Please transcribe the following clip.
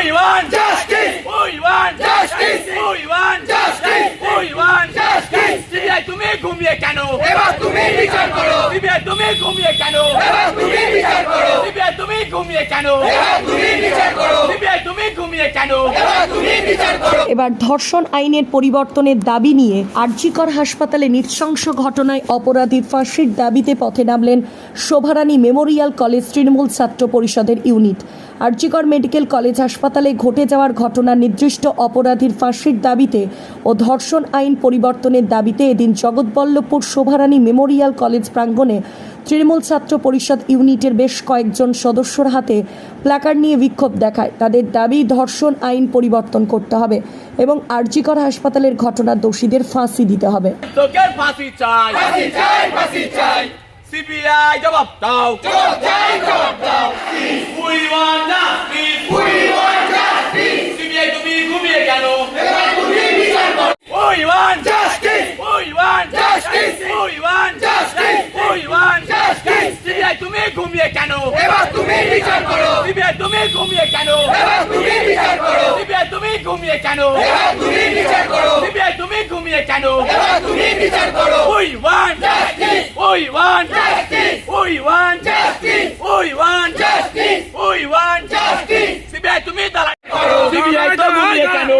We want? Justice! We want? Justice! We want? Justice! We want? Justice! CBI তুমি ঘুমিয়ে কেন এবার তুমি বিচার করো সিবিআই তুমি ঘুমিয়ে কেন এবার তুমি বিচার করো সিবিআই তুমি ঘুমিয়ে কেন এবার তুমি বিচার করো এবার ধর্ষণ আইনের পরিবর্তনের দাবি নিয়ে আরজিকর হাসপাতালে নৃশংস ঘটনায় অপরাধীর ফাঁসির দাবিতে পথে নামলেন শোভারানী মেমোরিয়াল কলেজ তৃণমূল ছাত্র পরিষদের ইউনিট। আরজিকর মেডিকেল কলেজ হাসপাতালে ঘটে যাওয়ার ঘটনা নির্দিষ্ট অপরাধীর ফাঁসির দাবিতে ও ধর্ষণ আইন পরিবর্তনের দাবিতে এদিন জগৎবল্লভপুর শোভারানী মেমোরিয়াল কলেজ প্রাঙ্গণে তৃণমূল ছাত্র পরিষদ ইউনিটের বেশ কয়েকজন সদস্যর হাতে প্ল্যাকার্ড নিয়ে বিক্ষোভ দেখায়। তাদের দাবি ধর্ষণ আইন পরিবর্তন করতে হবে এবং আর্জিকর হাসপাতালের ঘটনার দোষীদের ফাঁসি দিতে হবে। সিবিআই জবাব দাও। জবাব চাই জবাব দাও We want justice We want justice! CBI তুমি ঘুমিয়ে কেন এবার তুমি বিচার করো We want Justice! We want Justice! We want Justice! We want Justice! CBI তুমি ঘুমিয়ে কেন? এবার তুমি বিচার করো। সিবিআই তুমি ঘুমিয়ে কেন? এবার তুমি বিচার করো। সিবিআই তুমি ঘুমিয়ে কেন? এবার তুমি বিচার করো। সিবিআই তুমি ঘুমিয়ে কেন? এবার তুমি বিচার করো। We want Justice! We want Justice! We want Justice! We want Justice! We want Justice! CBI তুমি দাঁড়ায় করো সিবিআই তো ঘুমিয়ে কেন